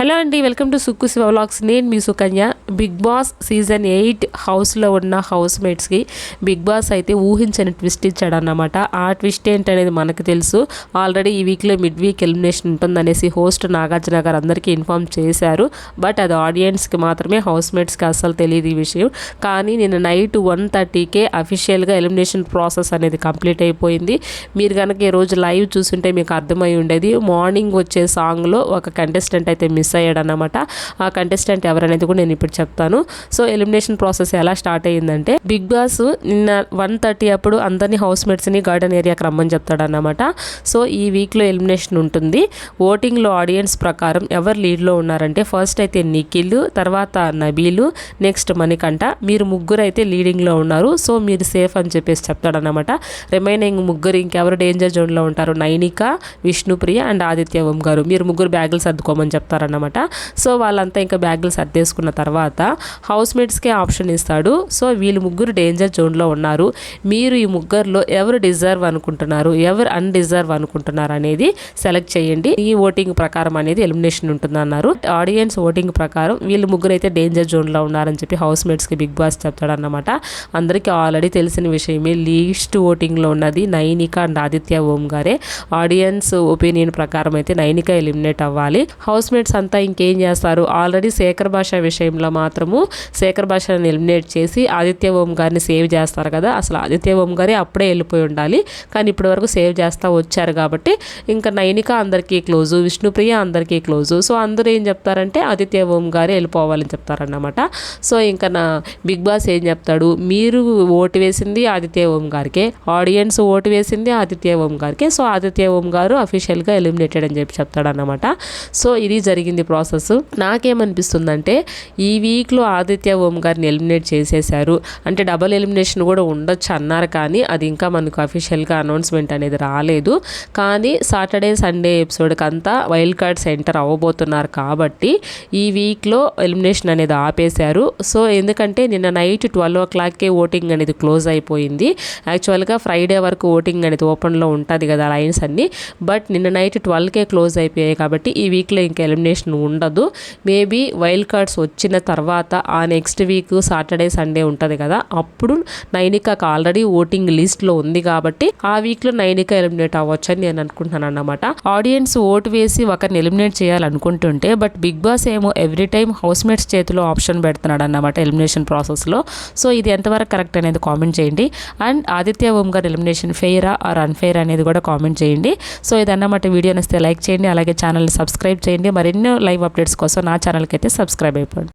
Hello అండి welcome to Sukku vlogs. నేను మీ Sukanya. Bigg Boss season eight హౌస్లో ఉన్న హౌస్ మేట్స్కి బిగ్ బాస్ అయితే ఊహించని ట్విస్ట్ ఇచ్చాడన్నమాట. ఆ ట్విస్ట్ ఏంటనేది మనకు తెలుసు. ఆల్రెడీ ఈ వీక్లో మిడ్ వీక్ ఎలిమినేషన్ ఉంటుందనేసి హోస్ట్ నాగార్జున గారు అందరికీ ఇన్ఫామ్ చేశారు. బట్ అది ఆడియన్స్కి మాత్రమే హౌస్ మేట్స్కి అస్సలు తెలియదు ఈ విషయం. కానీ నిన్న నైట్ వన్ థర్టీకే అఫీషియల్గా ఎలిమినేషన్ ప్రాసెస్ అనేది కంప్లీట్ అయిపోయింది. మీరు కనుక ఈరోజు లైవ్ చూసుంటే మీకు అర్థమై ఉండేది. మార్నింగ్ వచ్చే సాంగ్లో ఒక కంటెస్టెంట్ అయితే మిస్ అయ్యాడనమాట ఆ కంటెస్టెంట్ ఎవరనేది కూడా నేను ఇప్పుడు చెప్తాను. సో ఎలిమినేషన్ ప్రాసెస్ ఎలా స్టార్ట్ అయ్యిందంటే బిగ్ బాస్ నిన్న వన్ థర్టీ అప్పుడు అందరినీ హౌస్ మేట్స్ని గార్డెన్ ఏరియాకి రమ్మని చెప్తాడనమాట సో ఈ వీక్లో ఎలిమినేషన్ ఉంటుంది. ఓటింగ్లో ఆడియన్స్ ప్రకారం ఎవరు లీడ్లో ఉన్నారంటే ఫస్ట్ అయితే నిఖిల్ తర్వాత నబీలు నెక్స్ట్ మణికంఠ. మీరు ముగ్గురు అయితే లీడింగ్లో ఉన్నారు. సో మీరు సేఫ్ అని చెప్పేసి చెప్తాడనమాట రిమైనింగ్ ముగ్గురు ఇంకెవరు డేంజర్ జోన్లో ఉంటారు? నైనిక విష్ణుప్రియ అండ్ ఆదిత్య ఓం గారు. మీరు ముగ్గురు బ్యాగులు సర్దుకోమని చెప్తారన్నమాట. అనమాట సో వాళ్ళంతా ఇంకా బ్యాగులు సర్దేసుకున్న తర్వాత హౌస్ మేట్స్కే ఆప్షన్ ఇస్తాడు. సో వీళ్ళు ముగ్గురు డేంజర్ జోన్లో ఉన్నారు. మీరు ఈ ముగ్గురులో ఎవరు డిజర్వ్ అనుకుంటున్నారు? ఎవరు అన్డిజర్వ్ అనుకుంటున్నారు అనేది సెలెక్ట్ చేయండి. ఈ ఓటింగ్ ప్రకారం అనేది ఎలిమినేషన్ ఉంటుంది అన్నారు ఆడియన్స్ ఓటింగ్ ప్రకారం వీళ్ళు ముగ్గురు అయితే డేంజర్ జోన్లో ఉన్నారని చెప్పి హౌస్ మేట్స్కి బిగ్ బాస్ చెప్తాడన్నమాట. అందరికీ ఆల్రెడీ తెలిసిన విషయమే లీస్ట్ ఓటింగ్లో ఉన్నది నైనిక అండ్ ఆదిత్య ఓం గారే. ఆడియన్స్ ఒపీనియన్ ప్రకారం అయితే నైనిక ఎలిమినేట్ అవ్వాలి. హౌస్ మేట్స్ అంతా ఇంకేం చేస్తారు? ఆల్రెడీ శేఖర్ భాష విషయంలో మాత్రము శేఖర్ భాషను ఎలిమినేట్ చేసి ఆదిత్య ఓం గారిని సేవ్ చేస్తారు కదా? అసలు ఆదిత్య ఓం గారి అప్పుడే వెళ్ళిపోయి ఉండాలి. కానీ ఇప్పటి వరకు సేవ్ చేస్తూ వచ్చారు కాబట్టి ఇంకా నైనిక అందరికీ క్లోజు విష్ణుప్రియ అందరికీ క్లోజు. సో అందరూ ఏం చెప్తారంటే ఆదిత్య ఓం గారే వెళ్ళిపోవాలని చెప్తారన్నమాట. సో ఇంకా నా బిగ్ బాస్ ఏం చెప్తాడు? మీరు ఓటు వేసింది ఆదిత్య ఓం గారికే. ఆడియన్స్ ఓటు వేసింది ఆదిత్య ఓం గారికే. సో ఆదిత్య ఓం గారు అఫీషియల్గా ఎలిమినేటెడ్ అని చెప్పి చెప్తాడన్నమాట. సో ఇది జరిగింది. ప్రాసెస్. నాకేమనిపిస్తుందంటే ఈ వీక్లో ఆదిత్య ఓం గారిని ఎలిమినేట్ చేసేశారు. అంటే డబల్ ఎలిమినేషన్ కూడా ఉండొచ్చు అన్నారు కానీ అది ఇంకా మనకు అఫీషియల్గా అనౌన్స్మెంట్ అనేది రాలేదు. కానీ సాటర్డే సండే ఎపిసోడ్కి అంతా వైల్డ్ కార్డ్స్ ఎంటర్ అవ్వబోతున్నారు కాబట్టి ఈ వీక్లో ఎలిమినేషన్ అనేది ఆపేశారు. సో ఎందుకంటే నిన్న నైట్ ట్వెల్వ్ ఓ క్లాక్కే ఓటింగ్ అనేది క్లోజ్ అయిపోయింది. యాక్చువల్గా ఫ్రైడే వరకు ఓటింగ్ అనేది ఓపెన్లో ఉంటుంది కదా లైన్స్ అన్నీ. బట్ నిన్న నైట్ ట్వెల్వ్కే క్లోజ్ అయిపోయాయి కాబట్టి ఈ వీక్లో ఇంకా ఎలిమినేషన్ ఉండదు. మేబీ వైల్డ్ కార్డ్స్ వచ్చిన తర్వాత ఆ నెక్స్ట్ వీక్ సాటర్డే సండే ఉంటుంది కదా. అప్పుడు నైనికాకు ఆల్రెడీ ఓటింగ్ లిస్ట్లో ఉంది కాబట్టి ఆ వీక్లో నైనిక ఎలిమినేట్ అవ్వచ్చు అని నేను అనుకుంటున్నాను అన్నమాట. ఆడియన్స్ ఓటు వేసి ఒకరిని ఎలిమినేట్ చేయాలనుకుంటుంటే బట్ బిగ్ బాస్ ఏమో ఎవ్రీ టైం హౌస్ మేట్స్ చేతిలో ఆప్షన్ పెడుతున్నాడు అన్నమాట ఎలిమినేషన్ ప్రాసెస్లో సో ఇది ఎంతవరకు కరెక్ట్ అనేది కామెంట్ చేయండి. అండ్ ఆదిత్య ఓం గారు ఎలిమినేషన్ ఫెయిరా ఆర్ అన్ఫెయిర్ అనేది కూడా కామెంట్ చేయండి. సో ఇదన్నమాట. వీడియో నస్తే లైక్ చేయండి. అలాగే ఛానల్ని సబ్స్క్రైబ్ చేయండి. మరిన్ని లైవ్ అప్డేట్స్ కోసం నా ఛానల్కి అయితే సబ్స్క్రైబ్ అయిపోండి.